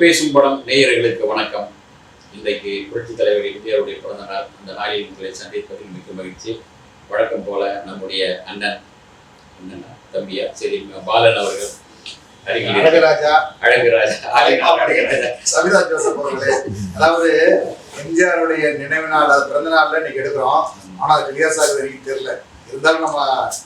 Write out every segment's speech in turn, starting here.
பேசும் படம் நேயர்களுக்கு வணக்கம். இன்றைக்கு புரட்சித் தலைவர் எம்ஜிஆருடைய பிறந்த நாள். அந்த நாளில் உங்களை சந்திப்பதில் மிக்க மகிழ்ச்சி. வழக்கம் போல நம்முடைய அண்ணன் அண்ணனா தம்பியா சரி பாலன் அவர்கள். அழகராஜா. அழகுராஜா. அழகுராஜா. அதாவது எம்ஜிஆருடைய நினைவு நாள் பிறந்த நாள்ல இன்னைக்கு எடுக்கிறோம். ஆனா அது ஆகுது வரைக்கும் தெரியல. இருந்தாலும் நம்ம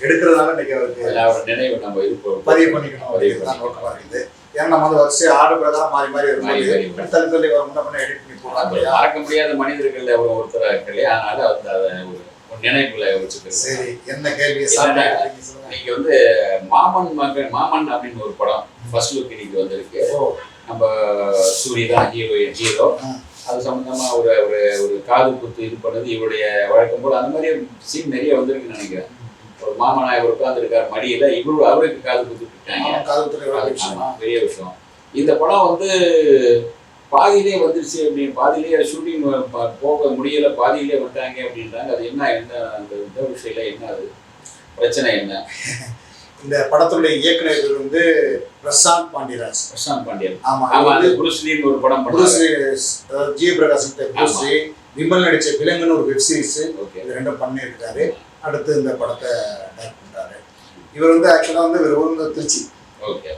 எடுக்கிறதுனால இன்னைக்கு அவருக்கு நினைவு நம்ம இது பதிவு பண்ணிக்கணும். பதிவு நோக்கமா இருக்குது. ஏன்னா நம்ம வந்து வரிசை ஆடு பிரகாரம் மாறி மாறி வரும்போது வரும். தள்ளி தள்ளி வர முன்ன பண்ண எடிட் பண்ணி இல்லையா? மறக்க முடியாத மனிதர்கள் அவர் ஒருத்தரா இருக்கு இல்லையா? அதனால வந்து அதை ஒரு நினைவுல வச்சுக்கிறது. சரி என்ன கேள்வி? இன்னைக்கு வந்து மாமன் மகன் மாமன் அப்படின்னு ஒரு படம் ஃபர்ஸ்ட் லுக் இன்னைக்கு வந்திருக்கு. நம்ம சூரி தான் ஹீரோ. ஹீரோ. அது சம்பந்தமா ஒரு ஒரு ஒரு காது குத்து இது பண்ணது இவருடைய வழக்கம் போல அந்த மாதிரி சீன் நிறைய வந்திருக்குன்னு நினைக்கிறேன். ஒரு மாமனா இவர் உட்காந்துருக்காரு மடியில. இவரு அவருக்கு காது அது ஆமா, பெரிய விஷயம். இந்த படம் வந்து பாதியிலே வந்துருச்சு அப்படின்னு பாதியிலே ஷூட்டிங் போக முடியல பாதியிலே வந்துட்டாங்க அப்படின்றாங்க. அது என்ன என்ன அந்த இந்த விஷயம் என்ன அது? பிரச்சனை என்ன? இந்த படத்துடைய இயக்குனர் வந்து பிரசாந்த் பாண்டியராஜ். பிரசாந்த் பாண்டியன். ஆமா வந்து புருஸ்லின்னு ஒரு படம் புரூஸ் பண்ணாரு லீ, அதாவது G Prakash Bruce Lee, Vimal நடிச்ச விலங்குன்னு ஒரு வெப் சீரிஸ் ரெண்டும் பண்ணியிருக்காரு. அடுத்து இந்த படத்தை டைரக்ட் பண்றாரு. இவர் வந்து ஆக்சுவலாக வந்து இவர் வந்து திருச்சி. ஓகே.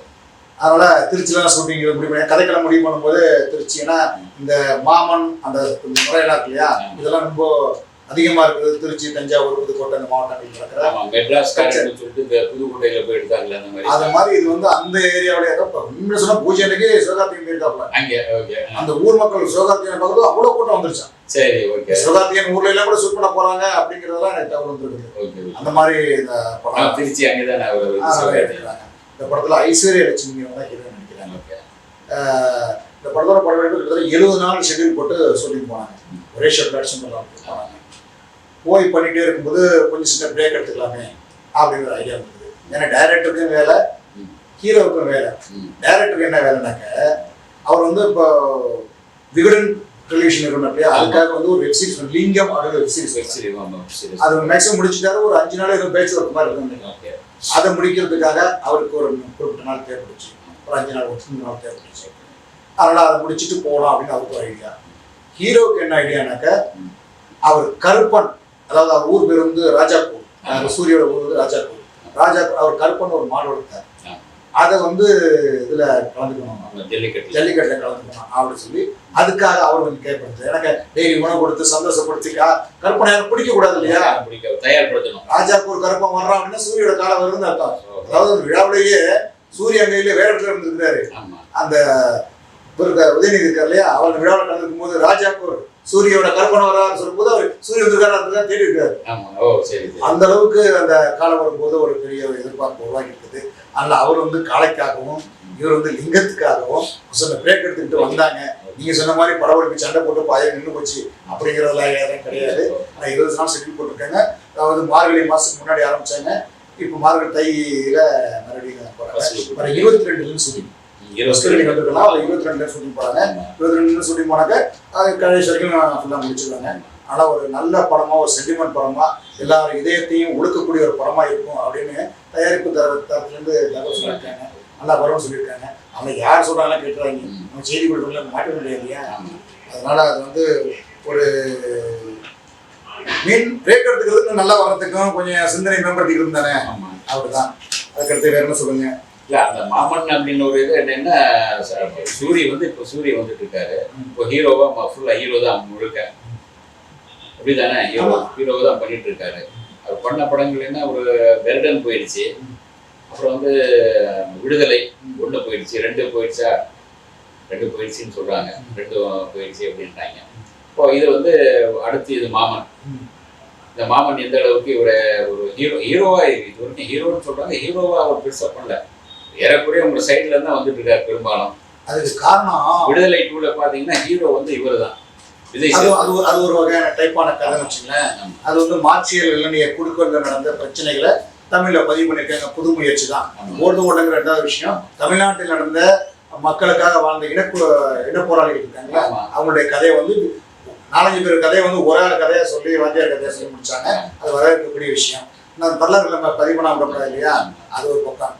அதனால திருச்சிலாம் ஷூட்டிங் முடிவு பண்ணி கதைக்களம் முடிவு பண்ணும்போது திருச்சி ஏன்னா இந்த மாமன் அந்த முறையெல்லாம் இருக்கு இல்லையா? இதெல்லாம் ரொம்ப அதிகமா இருக்குது. திருச்சி தஞ்சாவூர் புதுக்கோட்டை இந்த மாவட்டங்கள் நடக்கிற ஆமா மெட்ராஸ் சொல்லிட்டு புதுக்கோட்டையில போய் அந்த மாதிரி. அது மாதிரி இது வந்து அந்த ஏரியாவுடைய ஏதோ உண்மையை சொன்னா பூஜை அன்னைக்கு சிவகார்த்திகேயன் போயிருக்காப்ல அந்த ஊர் மக்கள் சிவகார்த்திகேயன் பார்க்கறது அவ்வளவு வந்துருச்சான் சரி ஓகே சிவகார்த்திகேயன் ஊர்ல எல்லாம் கூட ஷூட் பண்ண போறாங்க அப்படிங்கறதெல்லாம் எனக்கு தகவல் வந்துருக்குது. ஓகே அந்த மாதிரி இந்த படம். திருச்சி அங்கதான். இந்த படத்துல ஐஸ்வர்யா லட்சுமி தான் ஹீரோ நடிக்கிறாங்க ஓகே ஆஹ் இந்த படத்தோட படம் கிட்டத்தட்ட எழுபது நாள் ஷெட்யூல் போட்டு சொல்லிட்டு போனாங்க. ஒரே ஷெட் அடிச்சு போனாங்க. போய் பண்ணிட்டே இருக்கும்போது கொஞ்சம் சின்ன பிரேக் எடுத்துக்கலாமே அப்படிங்கிற ஐடியா இருந்தது ஏன்னா டைரக்டருக்கும் வேலை. ஹீரோவுக்கும் வேலை. டைரக்டருக்கு என்ன வேலைனாக்க அவர் வந்து இப்போ விகடன் டெலிவிஷன் இருக்கணும் அதுக்காக வந்து ஒரு வெப் சீரிஸ் லிங்கம் அப்படின்னு வெப் சீரிஸ் சரி அது மேக்ஸிமம் முடிச்சுட்டாரு ஒரு அஞ்சு நாள் ஏதோ பேச்சு ஒர்க் மாதிரி இருக்கும் அதை முடிக்கிறதுக்காக அவருக்கு ஒரு குறிப்பிட்ட நாள் தேவைப்படுச்சு. ஒரு அஞ்சு நாள் ஒரு மூணு நாள் தேவைப்படுச்சு. அதனால அதை முடிச்சுட்டு போகலாம் அப்படின்னு அவருக்கு ஒரு ஐடியா ஹீரோவுக்கு என்ன ஐடியானாக்க. அவர் கருப்பன் அதாவது அவர் ஊர் பேர் வந்து ராஜாப்பூர். அந்த சூரியோட ஊர் வந்து ராஜாப்பூர். ராஜா அவர் கருப்பன் ஒரு மாடு ஆ. அதை வந்து இதுல கலந்துக்கணும் ஜல்லிக்கட்டு ஜல்லிக்கட்டுல. கலந்துக்கணும் அப்படின்னு சொல்லி அதுக்காக அவர் கொஞ்சம் கேட்படுத்து எனக்கு டெய்லி உணவு கொடுத்து சந்தோஷப்படுத்தி கா- கருப்பனை யாரும் பிடிக்க கூடாது இல்லையா தயார்படுத்தணும். ராஜாப்பூர் கருப்பன் வர்றான் அப்படின்னா சூரியோட காலம் வருதுன்னு அர்த்தம். அதாவது விழாவிலேயே சூரிய அங்கையிலே வேற இடத்துல இருந்திருக்காரு ஆமா. அந்த உதயநிதி இருக்கார் இல்லையா? அவர் விழாவில் கலந்துக்கும் போது ராஜாப்பூர் சூரியோட கற்பனை வரான்னு சொல்லும்போது அவர் சூரிய அதுதான் தேடி இருக்காரு. ஆமா. ஓ சரி சரி. அந்த அளவுக்கு அந்த காலம் வரும்போது ஒரு பெரிய ஒரு எதிர்பார்ப்பு உருவாகி இருக்குது. அதனால அவர் வந்து காளைக்காகவும் இவர் வந்து லிங்கத்துக்காகவும் சொன்ன பிரேக் எடுத்துக்கிட்டு வந்தாங்க. நீங்க சொன்ன மாதிரி படவெடுப்பு சண்டை போட்டு பாயம் நின்று போச்சு அப்படிங்கிறதெல்லாம் எதுவும் கிடையாது. ஆனால் இருபது நாள் ஷெட்யூல் போட்டிருக்காங்க. அதாவது மார்கழி மாசத்துக்கு முன்னாடி ஆரம்பிச்சாங்க. இப்போ மார்கழி தையில மறுபடியும் போறாங்க. வர இருபத்தி ரெண்டுல ஷூட்டிங் ஃபர்ஸ்ட் நீங்க வந்திருக்கலாம் இருபத்தி ரெண்டுல ஷூட்டிங் போறாங்க. இருபத்தி ரெண்டு ஷூட்டிங் போனாக்க அது கடைசி வரைக்கும் ஃபுல்லாக முடிச்சிருவாங்க. ஆனால் ஒரு நல்ல படமா ஒரு சென்டிமெண்ட் படமா எல்லார் இதயத்தையும் ஒழுக்கக்கூடிய ஒரு படமா இருக்கும் அப்படின்னு தயாரிப்பு தர தரப்புலேருந்து தகவல் சொல்லியிருக்காங்க. நல்லா வரும்னு சொல்லியிருக்காங்க. அவங்க யார் சொல்றாங்களோ கேட்டுறாங்க. நம்ம செய்தி கொடுக்கல மாட்ட முடியாது இல்லையா? அதனால அது வந்து ஒரு மீன் பிரேக் எடுத்துக்கிறதுக்கு நல்லா வர்றதுக்கும் கொஞ்சம் சிந்தனை மேம்படுத்திக்கிறது தானே? ஆமா. அப்படிதான். அதுக்கடுத்து வேற என்ன சொல்லுங்க? இல்ல அந்த மாமன் அப்படின்னு ஒரு இது என்னன்னா ச- சூரி வந்து இப்போ சூரிய வந்துட்டு இருக்காரு. இப்போ ஹீரோவா ஃபுல்லா ஹீரோ தான் முழுக்க. அப்படிதானே? ஹீரோ. ஹீரோவை தான் பண்ணிட்டு இருக்காரு. அவர் பண்ண படங்கள் என்ன? ஒரு வெர்டன் போயிடுச்சு. அப்புறம் வந்து விடுதலை ஒண்ணு போயிடுச்சு. ரெண்டு போயிடுச்சா? ரெண்டு போயிடுச்சுன்னு சொல்றாங்க. ரெண்டு போயிடுச்சு அப்படின்ட்டாங்க. இப்போ இது வந்து அடுத்து இது மாமன். இந்த மாமன் எந்த அளவுக்கு இவரை ஒரு ஹீரோ ஹீரோவா இது வரைக்கும் ஹீரோன்னு சொல்றாங்க. ஹீரோவா அவர் பெருசா பண்ணல. ஏறக்குறைய உங்க சைட்ல இருந்து தான் வந்துட்டு இருக்காரு பெரும்பாலும். அதுக்கு காரணம் விடுதலை டூல பாத்தீங்கன்னா ஹீரோ வந்து இவர் தான் அது. அது அது ஒரு வகையான டைப்பான கதைன்னு வச்சுங்களேன். அது வந்து மார்க்சியல் இளநிய குழுக்களில் நடந்த பிரச்சனைகளை தமிழ்ல பதிவு பண்ணியிருக்காங்க. புது முயற்சி தான். ஓடுது ஓடுங்கிற ரெண்டாவது விஷயம். தமிழ்நாட்டில் நடந்த மக்களுக்காக வாழ்ந்த இனப்பு இனப்போராளிகள் இருக்காங்களா ஆமா. அவங்களுடைய கதையை வந்து நாலஞ்சு பேர் கதையை வந்து ஒரே ஆள் கதையை சொல்லி வாத்தியார் கதையை சொல்லி முடிச்சாங்க. அது வரவேற்கக்கூடிய விஷயம். நான் வரலாறு நம்ம பதிவு பண்ணாம விடக்கூடாது இல்லையா? அது ஒரு பக்கம்.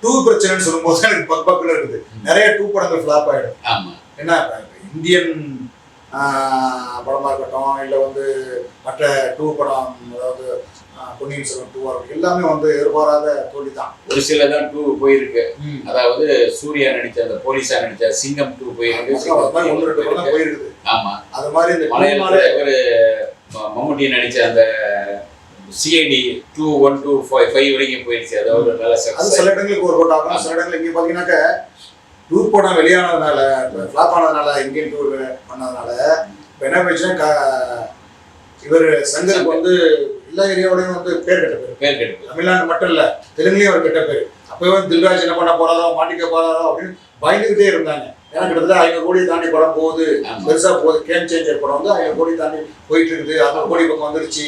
டூ பிரச்சனைன்னு சொல்லும்போது எனக்கு பக் இருக்குது. நிறைய டூ படங்கள் ஃபிளாப் ஆயிடும். என்ன இந்தியன் ஆஹ், படமா இருக்கட்டும் இல்லை வந்து மற்ற டூ படம் அதாவது பொன்னியின் செல்வன் டூ எல்லாமே வந்து எதிர்பாராத தோல்வி தான் ஒரு சில தான் டூ போயிருக்கு. அதாவது சூர்யா நடிச்ச அந்த போலீஸா நடிச்ச சிங்கம் டூ போயிருக்கு ஒன்று ரெண்டு படம் போயிருக்குது. ஆமா. அது மாதிரி இந்த மலையாளத்துல ஒரு மம்முட்டி நடிச்ச அந்த CID two one two five five வரைக்கும் போயிடுச்சு அது ஒரு நல்ல அது சில இடங்களுக்கு ஒரு கோட் ஆகும் சில இடங்கள் இங்கே பார்த்தீங்கன்னாக்க டூர் படம் வெளியானதுனால ஃப்ளாப் ஆனதுனால இந்தியன் டூர் பண்ணதுனால இப்போ என்ன போயிடுச்சுன்னா இவர் சங்கருக்கு வந்து எல்லா ஏரியாவோடையும் வந்து பேர் கெட்ட பேர். பேர் கெடுப்பு தமிழ்நாடு மட்டும் இல்ல தெலுங்குலயும் அவர் கெட்ட பேர். அப்பவே வந்து தில்ராஜ் என்ன பண்ண போறாரோ மாட்டிக்க போறாரோ அப்படின்னு பயந்துகிட்டே இருந்தாங்க. ஏன்னா கிட்டத்தட்ட ஐநூறு கோடி தாண்டி படம் போகுது. பெருசா போகுது. கேம் சேஞ்சர் படம் வந்து ஐநூறு கோடி தாண்டி போயிட்டு இருக்குது அறுநூறு கோடி பக்கம் வந்துருச்சு.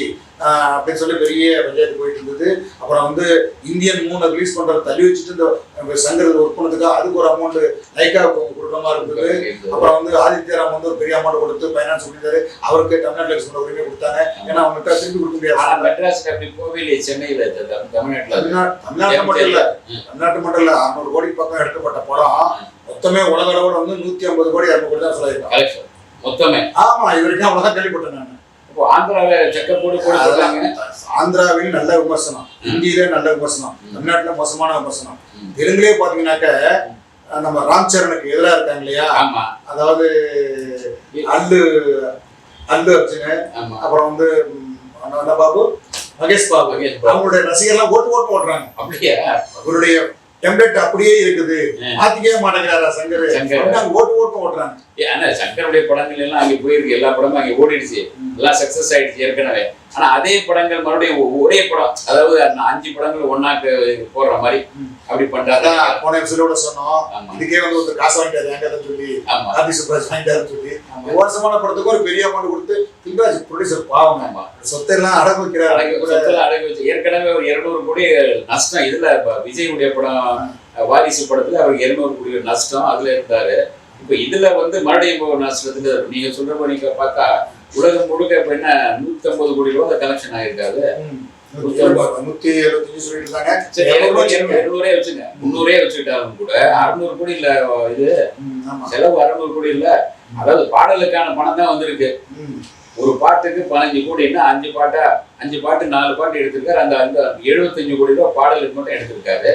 அப்படின்னு சொல்லி பெரிய பஞ்சாயத்து போயிட்டு இருந்தது அப்புறம் வந்து இந்தியன் மூணு ரிலீஸ் பண்றத தள்ளி வச்சுட்டு இந்த சங்கர் ஒர்க் பண்ணதுக்கு அதுக்கு ஒரு அமௌண்ட் லைக்கா கொடுக்குற மாதிரி இருந்தது. அப்புறம் வந்து ஆதித்யராம் வந்து ஒரு பெரிய அமௌண்ட் கொடுத்து ஃபைனான்ஸ் பண்ணிட்டாரு அவருக்கு தமிழ்நாட்டில் பண்ண உரிமை கொடுத்தாங்க. ஏன்னா அவங்ககிட்ட திருப்பி கொடுக்க முடியாது. அப்படி போகவே சென்னையில தமிழ்நாட்டுல. அது. தமிழ்நாடு தமிழ்நாட்டு மட்டும் இல்ல. தமிழ்நாட்டு இல்ல அறுநூறு கோடி பக்கம் எடுக்கப்பட்ட படம். மொத்தமே உலக அளவில் வந்து நூத்தி ஐம்பது கோடி இரநூறு கோடி தான் சொல்லியிருக்காங்க. மொத்தமே. ஆமா இது வரைக்கும் அவ்வளவுதான் கேள்விப்பட்டேன் நான். இப்போ செக்கப் போட்டு சொல்றாங்க. ஆந்திராவில் நல்ல விமர்சனம் ஹிந்தியில நல்ல விமர்சனம் தமிழ்நாட்டுல மோசமான விமர்சனம். தெலுங்குலயே பாத்தீங்கன்னாக்க நம்ம ராம் சரணுக்கு எதிராக இருக்காங்க இல்லையா? அதாவது அல்லு அல்லு அர்ஜுன் அப்புறம் வந்து பாபு மகேஷ் பாபு. அவங்களுடைய ரசிகர்லாம் ஓட்டு ஓட்டு ஓட்டுறாங்க அப்படியா? அவருடைய டெம்ப்ளேட் அப்படியே இருக்குது. மாத்திக்கவே மாட்டேங்கிறாரா சங்கர்? ஓட்டு ஓட்டு ஓட்டுறாங்க ஏ, ஆனா சங்கருடைய படங்கள் எல்லாம் அங்க போயிருக்கு. எல்லா படமும் அங்க ஓடிடுச்சு. எல்லாம் சக்சஸ் ஆயிடுச்சு ஏற்கனவே. ஆனா அதே படங்கள் மறுபடியும் ஒரே படம். அதாவது அஞ்சு படங்கள் ஒன்னாக்கு போடுற மாதிரி. அப்படி அதான் போன எபிசோட சொன்னோம். இதுக்கே வந்து ஒருத்தர் காசு வாங்கிட்டாரு சொல்லி. ஆர்டி சுப்ராஜ் வாங்கிட்டாருன்னு சொல்லி. வருஷமான படத்துக்கு ஒரு பெரிய அமௌண்ட் கொடுத்து தில்ராஜ் ப்ரொடியூசர் ஆமா. சொத்தை எல்லாம் அடகு வைக்கிறாரு. அடகு அடகு வச்சு. ஏற்கனவே ஒரு இருநூறு கோடி நஷ்டம். இதுல இப்ப விஜயுடைய படம் வாரிசு படத்துல அவருக்கு இருநூறு கோடி நஷ்டம். அதுல இருந்தாரு. இப்ப இதுல வந்து மறுபடியும் நஷ்டத்துல நீங்க சொல்ற மாதிரி நீங்க பார்த்தா உலகம் முழுக்க இப்ப என்ன நூத்தி ஐம்பது கோடி ரூபாய் கலெக்ஷன் ஆயிருக்காது. ம். நூத்தி எழுபது- நூத்தி எழுபத்தஞ்சு வச்சிருங்க? இருநூறே வச்சுங்க. முந்நூறே வச்சுக்கிட்டாலும் கூட அறுநூறு கோடி இல்ல இது செலவு அறுநூறு கோடி இல்ல. அதாவது பாடலுக்கான பணம் தான் வந்திருக்கு. ஒரு பாட்டுக்கு பதினஞ்சு கோடின்னா அஞ்சு பாட்டா? அஞ்சு பாட்டு நாலு பாட்டு எடுத்திருக்காரு. அந்த அந்த எழுபத்தஞ்சு கோடி ரூபாய் பாடலுக்கு மட்டும் எடுத்திருக்காரு.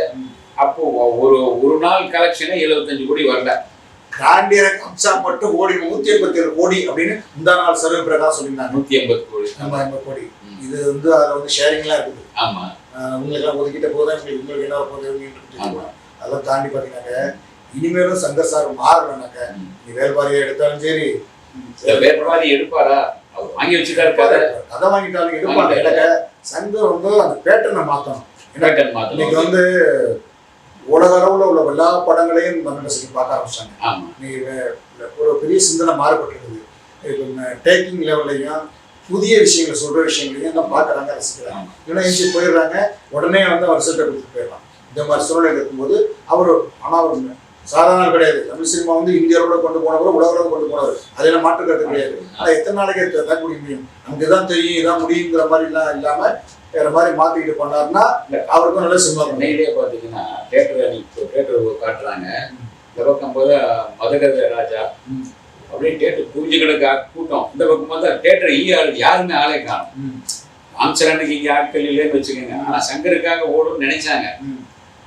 அப்போ ஒரு ஒரு நாள் கலெக்ஷனே எழுபத்தஞ்சு கோடி வரல. காண்டியர கம்சா மட்டும் கோடி நூத்தி எண்பத்தி ஏழு கோடி அப்படின்னு முந்தா நாள் சர்வே பிரகாஷ் சொல்லியிருந்தாங்க. நூத்தி எண்பது கோடி. நம்ம ஐம்பது கோடி. இது வந்து அதுல வந்து ஷேரிங்லாம் இருக்குது. ஆமா. உங்களுக்கு எல்லாம் ஒதுக்கிட்ட போதும் உங்களுக்கு உங்களுக்கு என்ன போகுது. அதெல்லாம் தாண்டி பாத்தீங்கன்னாக்க இனிமேலும் சங்கர் சார் மாறணும்னாக்க. நீ வேல்பாரியை எடுத்தாலும் சரி மாதிரி எடுப்பாரா? அவர் வாங்கி வச்சுட்டாரு கதை. கதை வாங்கிட்டாலும் எடுப்பாங்க. எனக்கு சங்கர் வந்து அந்த பேட்டர்னை மாத்தணும். இன்னைக்கு வந்து உலக அளவுல உள்ள எல்லா படங்களையும் தமிழ் ரசிகர் பார்க்க ஆரம்பிச்சாங்க. நீ ஒரு பெரிய சிந்தனை மாறுபட்டிருக்குது. இப்போ டேக்கிங் லெவல்லையும் புதிய விஷயங்களை சொல்ற விஷயங்களையும் எல்லாம் பார்க்கறாங்க ரசிக்கிறாங்க. இல்லைன்னா எஞ்சி போயிடுறாங்க உடனே வந்து அவர் ரிசல்ட்டை கொடுத்து போயிடலாம் இந்த மாதிரி சூழ்நிலை இருக்கும்போது அவர் ஆனால் அவர் சாதாரண கிடையாது. தமிழ் சினிமா வந்து இந்தியாவோட கொண்டு போனவர் உலக அளவு கொண்டு போனவர். அதில் மாற்று கருத்து கிடையாது. ஆனால் எத்தனை நாளைக்கு தான் முடிய முடியும்? நமக்கு இதான் தெரியும் இதான் முடியுங்கிற மாதிரி எல்லாம் இல்லாம வேற மாதிரி மாத்திக்கிட்டு பண்ணாருன்னா அவருக்கும் நல்ல சினிமா பண்ணி சென்னையிலே பாத்தீங்கன்னா தேட்டர் அன்னைக்கு தேட்டர் காட்டுறாங்க. இந்த பக்கம் போது மதகத ராஜா. அப்படியே தேட்டர் பூஜை கிடக்க கூட்டம். இந்த பக்கம் பார்த்தா தேட்டர் ஈ ஆள் யாருமே ஆளே காணும். ஆம்சரனுக்கு இங்க ஆட்கள் இல்லைன்னு வச்சுக்கோங்க. ஆனா சங்கருக்காக ஓடும்னு நினைச்சாங்க.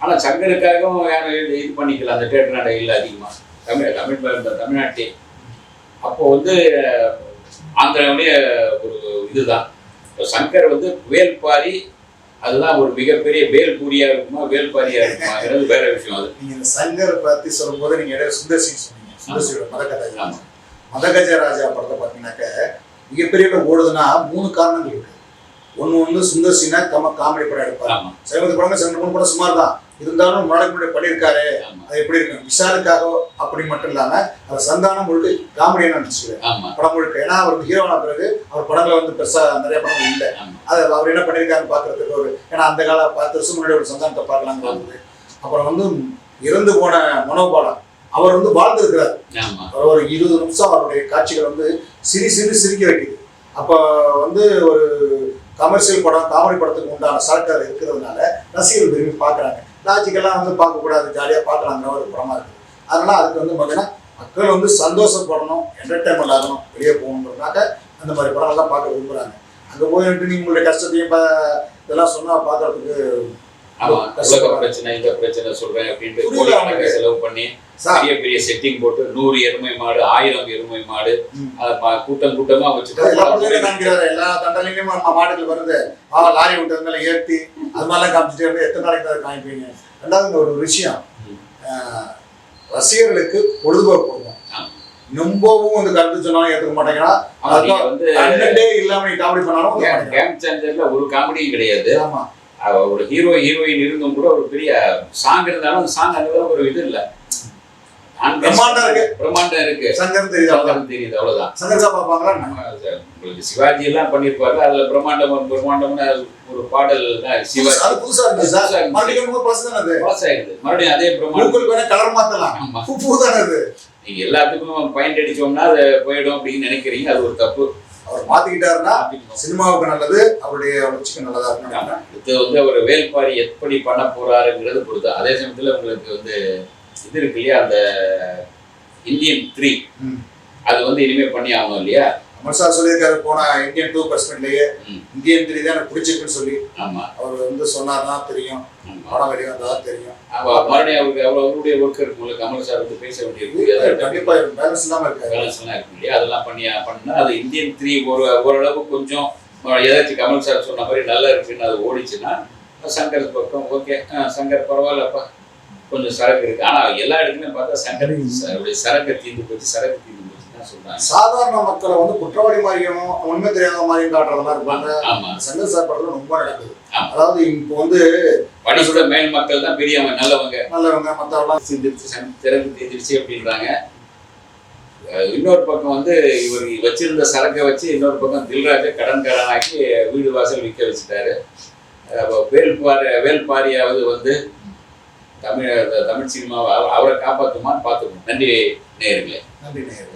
ஆனா சங்கருக்காகவும் யாரும் இது இது பண்ணிக்கல. அந்த தேட்டராண்ட இல்லை அதிகமா. தமிழ் தமிழ் தமிழ்நாட்டே. அப்போ வந்து ஆந்திராவுடைய ஒரு இதுதான். சங்கர் வந்து வேல்பாரி அதுதான் ஒரு மிகப்பெரிய வேல்பூரியா இருக்குமா வேல்பாரியா இருக்குமாங்கிறது வேற விஷயம் அது. நீங்க இந்த சங்கர் பத்தி சொல்லும்போது நீங்க இடையில சுந்தர் சிங் சொன்னீங்க சுந்தர் சிங்கோட. மதகஜ ராஜா படத்தை பார்த்தீங்கன்னாக்க மிகப்பெரிய ஓடுதுன்னா மூணு காரணங்கள் இருக்கு. ஒண்ணு வந்து சுந்தர் சிங்னா கம காமெடி படம் எடுப்பாரு. ஆமா. சமீபத்து படங்கள் சென்று மூணு படம் சுமார் தான் இருந்தாலும் முன்னாடி பண்ணியிருக்காரு. அது எப்படி இருக்கு? விஷாலுக்காக அப்படி மட்டும் இல்லாம அது சந்தானம் முழுக்க காமெடியா நடிச்சிருக்காரு? ஆமா. படம் முழுக்க ஏன்னா அவர் வந்து ஹீரோவான பிறகு அவர் படங்கள் வந்து பெருசா நிறைய படங்கள் இல்லை. அது அவர் என்ன பண்ணியிருக்காருன்னு பார்க்கறதுக்கு ஒரு ஏன்னா அந்த கால பத்து வருஷம் முன்னாடி ஒரு சந்தானத்தை பார்க்கலாங்கிறது அப்புறம் வந்து இறந்து போன மனோபாலம் அவர் வந்து வாழ்ந்திருக்கிறார். அவர் ஒரு இருபது நிமிஷம் அவருடைய காட்சிகள் வந்து சிரி சிரி சிரிக்க வைக்குது. அப்போ வந்து ஒரு கமர்ஷியல் படம் காமெடி படத்துக்கு உண்டான சரக்கு இருக்கிறதுனால ரசிகர்கள் விரும்பி பார்க்குறாங்க. லாஜிக்கெல்லாம் வந்து பார்க்கக்கூடாது. ஜாலியாக பார்க்கலாங்கிற ஒரு படமாக இருக்குது அதனால் அதுக்கு வந்து பார்த்தீங்கன்னா மக்கள் வந்து சந்தோஷப்படணும் என்டர்டைன்மெண்ட் ஆகணும் வெளியே போகணுன்றதுனாக்க அந்த மாதிரி படங்கள்லாம் பார்க்க விரும்புகிறாங்க அங்கே போயிட்டு நீங்கள் உங்களுடைய கஷ்டத்தையும் இப்போ இதெல்லாம் சொன்னால் பார்க்குறதுக்கு ஆமா உலக பிரச்சனை இந்த பிரச்சனை சொல்றேன் அப்படின்ட்டு. செலவு பண்ணி பெரிய பெரிய செட்டிங் போட்டு நூறு எருமை மாடு ஆயிரம் எருமை மாடு. அதை கூட்டம் கூட்டமா வச்சுட்டு எல்லா தண்டனையிலும் நம்ம மாடுகள் வருது. லாரி விட்டதுனால ஏற்றி அது மாதிரிலாம் காமிச்சிட்டே இருந்து எத்தனை நாளைக்கு தான் காமிப்பீங்க? ரெண்டாவது ஒரு விஷயம். ரசிகர்களுக்கு பொழுதுபோக்கு. ரொம்பவும் வந்து கருத்து சொன்னாலும் ஏற்றுக்க மாட்டேங்கிறா. ஆமா, நீங்க வந்து இல்லாம காமெடி பண்ணாலும் ஒரு காமெடியும் கிடையாது. ஆமா. ஒரு ஹீரோ ஹீரோயின் இருந்தும் கூட ஒரு பெரிய சாங் இருந்தாலும் அந்த சாங் அந்த ஒரு இது இல்ல. பிரம்மாண்டம் இருக்கு. பிரம்மாண்டம் இருக்கு. சங்கர் தெரியுது அவ்வளவுதான். தெரியுது அவ்வளவுதான். சங்கர் சார் பார்ப்பாங்களா? நம்ம அது உங்களுக்கு சிவாஜி எல்லாம் பண்ணிருப்பாரு. அதுல பிரம்மாண்டம் பிரம்மாண்டம்னு ஒரு பாடல் தான் சிவாஜி அது புதுசா புதுசா சார். மறுபடியும் பசங்க தானே அது பாஸ் ஆயிடுது. மறுபடியும் அதே பிரம்மாண்டம். வேணா கலர் மாத்தலாம். பூ பூ தானே அது. நீங்க எல்லாத்துக்கும் பாயிண்ட் அடிச்சோம்னா அது போயிடும் அப்படின்னு நினைக்கிறீங்க. அது ஒரு தப்பு. அவர் மாத்திக்கிட்டாருன்னா சினிமாவுக்கு நல்லது அவருடைய வளர்ச்சிக்கு நல்லதா இருக்கும். இது வந்து அவர் வேல்பாரி எப்படி பண்ண போறாருங்கிறது பொறுத்து. அதே சமயத்துல உங்களுக்கு வந்து இது இருக்கு இல்லையா? அந்த இந்தியன் த்ரீ. அது வந்து இனிமே பண்ணி ஆகணும் இல்லையா? அமர் சார் சொல்லியிருக்காரு போன இந்தியன் டூ பர்சன்ட்லயே. இந்தியன் த்ரீ தான் எனக்கு பிடிச்சிருக்குன்னு சொல்லி. ஆமா. அவர் வந்து சொன்னார்தான் தெரியும். படம் வெளியே வந்தாதான் தெரியும். மறுபடியும் அவருக்கு அவர் அவருடைய ஒர்க் இருக்கும்போது கமல் சார் வந்து பேச வேண்டியிருக்கு. கண்டிப்பா பேலன்ஸ் இல்லாம இருக்காரு பேலன்ஸ் எல்லாம் இருக்கு இல்லையா அதெல்லாம் பண்ணி பண்ணா அது இந்தியன் த்ரீ ஒரு ஓரளவு கொஞ்சம் ஏதாச்சும் கமல் சார் சொன்ன மாதிரி நல்லா இருக்குன்னு அது ஓடிச்சுன்னா சங்கர் பக்கம் ஓகே சங்கர் பரவாயில்லப்பா. கொஞ்சம் சரக்கு இருக்கு. ஆனா எல்லா இடத்துலயும் பார்த்தா சங்கர் சரக்கு தீர்ந்து போச்சு சரக்கு தீர்ந்து சாதாரண மக்களை வந்து குற்றவாளி மாதிரியும் உண்மை தெரியாத மாதிரியும் காட்டுறதெல்லாம் இருப்பாங்க. ஆமா. சங்கர் சார் படத்துல ரொம்ப நடக்குது. அதாவது இப்போ வந்து படிச்சுட மேல் மக்கள் தான் பெரியவங்க நல்லவங்க. நல்லவங்க மத்தவெல்லாம் சிந்திச்சு திறந்து தீர்ந்துருச்சு அப்படின்றாங்க. இன்னொரு பக்கம் வந்து இவர் வச்சிருந்த சரக்கை வச்சு இன்னொரு பக்கம் தில்ராஜை கடன் கடனாக்கி வீடு வாசல் விற்க வச்சுட்டாரு. வேல்பாரி வேல்பாரியாவது வந்து தமிழ் தமிழ் சினிமாவை அவ- அவரை காப்பாற்றுமான்னு பார்த்துக்கணும் நன்றி நேயர்களே. நன்றி நேயர்களே.